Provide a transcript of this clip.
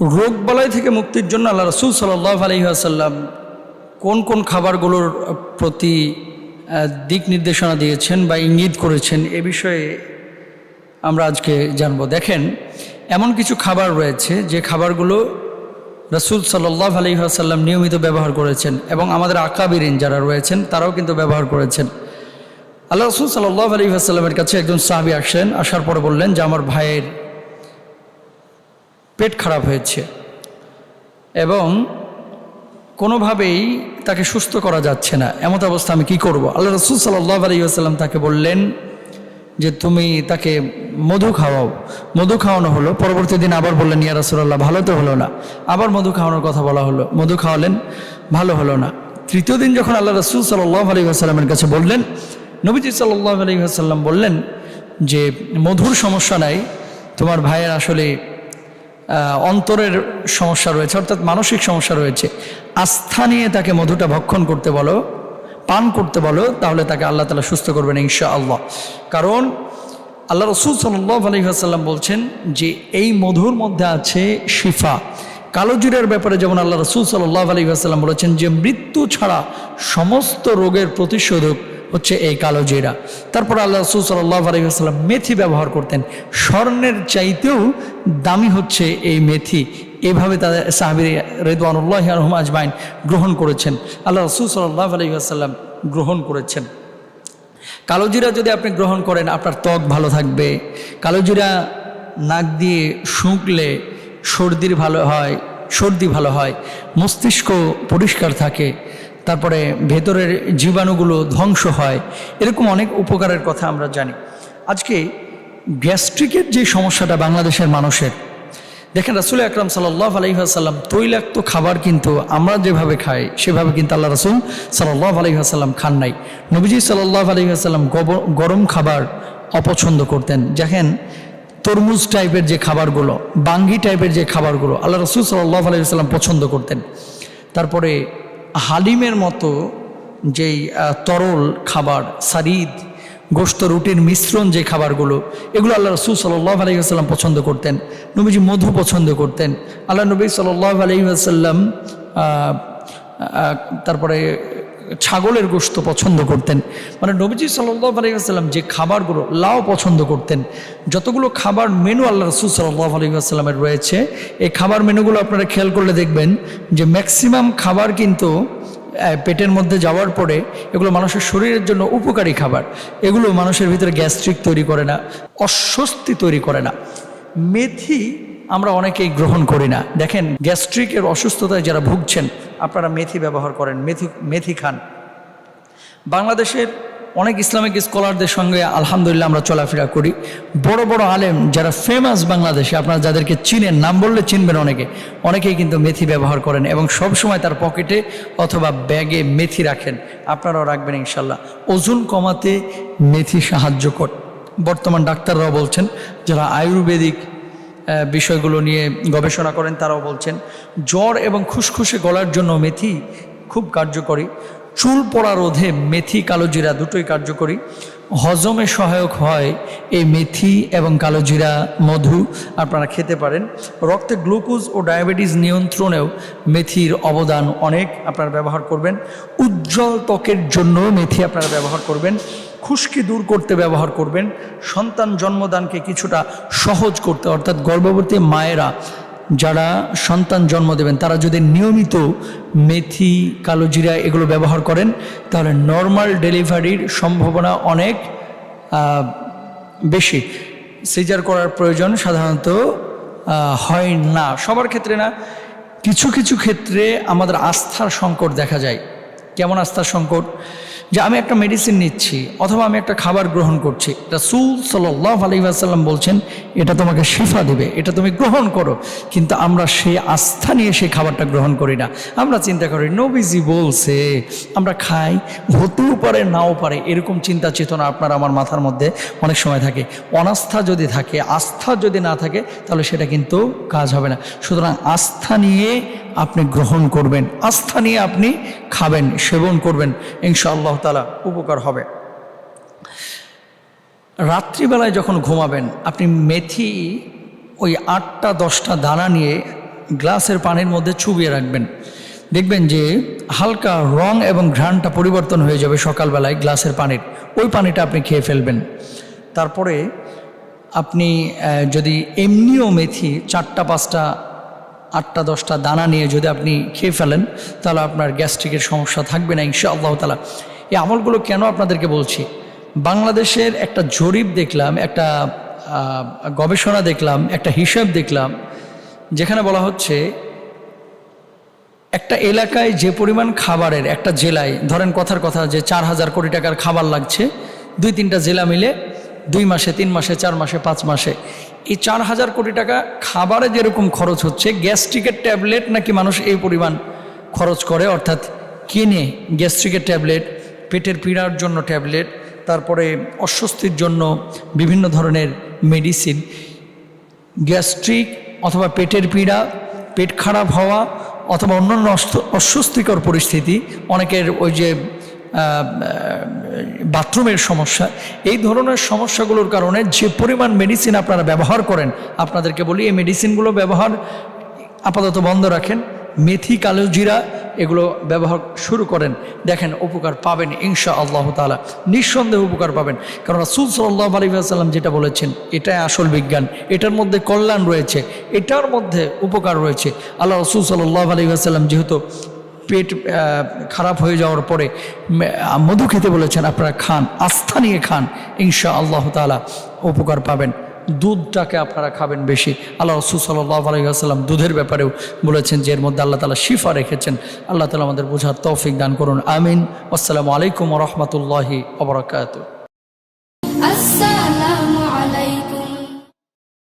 রোগ বালাই থেকে মুক্তির জন্য আল্লাহ রসুল সাল্লাহ আলহিহাসাল্লাম কোন কোন খাবারগুলোর প্রতি দিক নির্দেশনা দিয়েছেন বা ইঙ্গিত করেছেন এ বিষয়ে আমরা আজকে জানব। দেখেন, এমন কিছু খাবার রয়েছে যে খাবারগুলো রসুল সাল্লাহ আলহিহাসাল্লাম নিয়মিত ব্যবহার করেছেন এবং আমাদের আকাবিরিন যারা রয়েছেন তারাও কিন্তু ব্যবহার করেছেন। আল্লাহ রসুল সাল্লাহ আলহিহাসাল্লামের কাছে একজন সাহাবি আসেন আসার পরে বললেন যে, আমার ভাইয়ের পেট খারাপ হয়েছে এবং কোনোভাবেই তাকে সুস্থ করা যাচ্ছে না। এমত অবস্থা আমি কি করব? আল্লাহ রসুল সাল্লাহ আলাইসাল্লাম তাকে বললেন যে, তুমি তাকে মধু খাওয়াও। মধু খাওয়ানো হলো, পরবর্তী দিন আবার বললেন, ইয়া রসুল্লাহ ভালো তো হলো না। আবার মধু খাওয়ানোর কথা বলা হলো, মধু খাওয়ালেন, ভালো হলো না। তৃতীয় দিন যখন আল্লাহ রসুল সাল্লাহ আলী কাছে বললেন, নবীজি সাল্লাহ আলী আসাল্লাম বললেন যে, মধুর সমস্যা নাই, তোমার ভাইয়ের আসলে অন্তরের সমস্যা রয়েছে, অর্থাৎ মানসিক সমস্যা রয়েছে। আস্থা নিয়ে তাকে মধুটা ভক্ষণ করতে বলো, পান করতে বলো, তাহলে তাকে আল্লাহ তালা সুস্থ করবেন ইনশা আল্লাহ কারণ আল্লাহ রসুল সাল্লাহ আলহিহাসাল্লাম বলছেন যে, এই মধুর মধ্যে আছে শিফা। কালো জিরার ব্যাপারে যেমন আল্লাহ রসুল সাল্লাহ আলহিহাসাল্লাম বলেছেন যে, মৃত্যু ছাড়া সমস্ত রোগের প্রতিষেধক হচ্ছে এই কালো জিরা। তারপর আল্লাহ রসুল সাল্লাহ আলহিহাস্লাম মেথি ব্যবহার করতেন। স্বর্ণের চাইতেও দামি হচ্ছে এই মেথি। এভাবে তাদের সাহাবির রেদওয়ানুল্লাহ রহম আজমাইন গ্রহণ করেছেন। আল্লাহ রসুল সাল্লাহ আলহিহাস্লাম গ্রহণ করেছেন। কালো জিরা যদি আপনি গ্রহণ করেন, আপনার ত্বক ভালো থাকবে। কালো জিরা নাক দিয়ে শুঁকলে সর্দির ভালো হয়, সর্দি ভালো হয়, মস্তিষ্ক পরিষ্কার থাকে। তারপরে ভেতরের জীবাণুগুলো ধ্বংস হয়। এরকম অনেক উপকারের কথা আমরা জানি। আজকে গ্যাস্ট্রিকের যে সমস্যাটা বাংলাদেশের মানুষের, দেখেন রাসুল আকরাম সাল্লাহ আলহিহাসাল্লাম তৈলাক্ত খাবার কিন্তু আমরা যেভাবে খাই, সেভাবে কিন্তু আল্লাহ রাসুল সাল্লাহ আলহিহাসাল্লাম খান নাই। নবীজি সাল্লাহ আলহিহাসাল্লাম গরম খাবার অপছন্দ করতেন। দেখেন তরমুজ টাইপের যে খাবারগুলো, বাঙ্গি টাইপের যে খাবারগুলো আল্লাহ রসুল সাল্লাহ আলহিহাসাল্লাম পছন্দ করতেন। তারপরে হালিমের মতো যেই তরল খাবার, সারিদ, গোস্ত, রুটির মিশ্রণ যে খাবারগুলো, এগুলো আল্লাহ রসুল সাল্লাহ আলহিহাসাল্লাম পছন্দ করতেন। নবীজি মধু পছন্দ করতেন। আল্লাহ নবী সাল্লাহ আসাল্লাম তারপরে ছাগলের গোস্ত পছন্দ করতেন। মানে নবীজি সাল্লাহ আলহিহাস্লাম যে খাবারগুলো লাও পছন্দ করতেন, যতগুলো খাবার মেনু আল্লাহ রসুল সাল্লাহ আলহিহাস্লামের রয়েছে, এই খাবার মেনুগুলো আপনারা খেয়াল করলে দেখবেন যে ম্যাক্সিমাম খাবার কিন্তু পেটের মধ্যে যাওয়ার পরে এগুলো মানুষের শরীরের জন্য উপকারী খাবার। এগুলো মানুষের ভিতরে গ্যাস্ট্রিক তৈরি করে না, অস্বস্তি তৈরি করে না। মেথি আমরা অনেকেই গ্রহণ করি না। দেখেন, গ্যাস্ট্রিকের অসুস্থতায় যারা ভুগছেন আপনারা মেথি ব্যবহার করেন, মেথি মেথি খান। বাংলাদেশের অনেক ইসলামিক স্কলারদের সঙ্গে আলহামদুলিল্লাহ আমরা চলাফেরা করি। বড় বড় আলেম যারা ফেমাস বাংলাদেশে, আপনারা যাদেরকে চিনেন, নাম বললে চিনবেন অনেকে। অনেকেই কিন্তু মেথি ব্যবহার করেন এবং সব সময় তার পকেটে অথবা ব্যাগে মেথি রাখেন। আপনারাও রাখবেন ইনশাল্লাহ। ওজন কমাতে মেথি সাহায্য কর বর্তমান ডাক্তাররাও বলছেন, যারা আয়ুর্বেদিক বিষয়গুলো নিয়ে গবেষণা করেন, তারাও বলছেন, জ্বর এবং খুসখুসে গলার জন্য মেথি খুব কার্যকরী। চুল পড়া রোধে মেথি কালো জিরা দুটোই কার্যকরী। হজমে সহায়ক হয় এই মেথি এবং কালো জিরা মধু, আপনারা খেতে পারেন। রক্তে গ্লুকোজ ও ডায়াবেটিস নিয়ন্ত্রণেও মেথির অবদান অনেক, আপনারা ব্যবহার করবেন। উজ্জ্বল ত্বকের জন্য মেথি আপনারা ব্যবহার করবেন। খুশকি দূর করতে ব্যবহার করবেন। সন্তান জন্মদানকে কিছুটা সহজ করতে, অর্থাৎ গর্ভবতী মায়েরা যারা সন্তান জন্ম দেবেন, তারা যদি নিয়মিত মেথি, কালো জিরা এগুলো ব্যবহার করেন, তাহলে নর্মাল ডেলিভারির সম্ভাবনা অনেক বেশি। সিজার করার প্রয়োজন সাধারণত হয় না। সবার ক্ষেত্রে না, কিছু কিছু ক্ষেত্রে আমাদের আস্থার সংকট দেখা যায়। কেমন আস্থার সংকট? যে আমি একটা মেডিসিন নিচ্ছি অথবা আমি একটা খাবার গ্রহণ করছি। রাসূল সাল্লাহ আলী আসাল্লাম বলছেন, এটা তোমাকে শিফা দেবে, এটা তুমি গ্রহণ করো। কিন্তু আমরা সেই আস্থা নিয়ে সেই খাবারটা গ্রহণ করি না। আমরা চিন্তা করি, নবীজি বলছে, আমরা খাই, হতেও পারে, নাও পারে। এরকম চিন্তা চেতনা আপনার আমার মাথার মধ্যে অনেক সময় থাকে। অনাস্থা যদি থাকে, আস্থা যদি না থাকে, তাহলে সেটা কিন্তু কাজ হবে না। সুতরাং আস্থা নিয়ে আপনি গ্রহণ করবেন, আস্থা নিয়ে আপনি খাবেন, সেবন করবেন। ইনশা আল্লাহ তালা উপকার হবে। রাত্রিবেলায় যখন ঘুমাবেন, আপনি মেথি ওই আটটা, দশটা দানা নিয়ে গ্লাসের পানির মধ্যে চুবিয়ে রাখবেন। দেখবেন যে হালকা রং এবং ঘ্রাণটা পরিবর্তন হয়ে যাবে সকালবেলায় গ্লাসের পানির। ওই পানিটা আপনি খেয়ে ফেলবেন। তারপরে আপনি যদি এমনিও মেথি চারটা, পাঁচটা, আটটা, দশটা দানা নিয়ে যদি আপনি খেয়ে ফেলেন, তাহলে আপনার গ্যাস্ট্রিকের সমস্যা থাকবে না ইনশা আল্লাহ তালা এই আমলগুলো কেন আপনাদেরকে বলছি? বাংলাদেশের একটা জরিপ দেখলাম, একটা গবেষণা দেখলাম, একটা হিসাব দেখলাম, যেখানে বলা হচ্ছে একটা এলাকায় যে পরিমাণ খাবারের একটা জেলায়, ধরেন কথার কথা যে চার হাজার কোটি টাকার খাবার লাগছে, দুই তিনটা জেলা মিলে দুই মাসে, তিন মাসে, চার মাসে, পাঁচ মাসে, এই চার হাজার কোটি টাকা খাবারে যেরকম খরচ হচ্ছে গ্যাস্ট্রিকের ট্যাবলেট নাকি মানুষ এই পরিমাণ খরচ করে, অর্থাৎ কিনে গ্যাস্ট্রিকের ট্যাবলেট পেটের পীড়ার জন্য ট্যাবলেট, তারপরে অস্বস্তির জন্য বিভিন্ন ধরনের মেডিসিন, গ্যাস্ট্রিক অথবা পেটের পীড়া, পেট খারাপ হওয়া অথবা অন্যান্য অস্বস্তিকর পরিস্থিতি, অনেকের ওই যে বাথরুমের সমস্যা, এই ধরনের সমস্যাগুলোর কারণে যে পরিমাণ মেডিসিন আপনারা ব্যবহার করেন, আপনাদেরকে বলি, এই মেডিসিনগুলো ব্যবহার আপাতত বন্ধ রাখেন। মেথি কালো জিরা এগুলো ব্যবহার শুরু করেন, দেখেন উপকার পাবেন ইনশা আল্লাহ তালা নিঃসন্দেহে উপকার পাবেন। কারণ রাসুল সাল্লাহ আলিবাসাল্লাম যেটা বলেছেন, এটাই আসল বিজ্ঞান। এটার মধ্যে কল্যাণ রয়েছে, এটার মধ্যে উপকার রয়েছে। আল্লাহ রসুল সাল্লাহ আলিবাসাল্লাম যেহেতু পেট খারাপ হয়ে যাওয়ার পরে মধু খেতে বলেছেন, আপনারা খান, আস্থা নিয়ে খান ইনশা আল্লাহ তালা উপকার পাবেন। দুধটাকে আপনারা খাবেন বেশি। আল্লাহ রসুল সাল্লাহ আলাইসাল্লাম দুধের ব্যাপারেও বলেছেন যে এর মধ্যে আল্লাহ তালা শিফা রেখেছেন। আল্লাহ তালা আমাদের বোঝার তৌফিক দান করুন। আমিন। আসসালামু আলাইকুম রহমতুল্লাহি অবরাকাত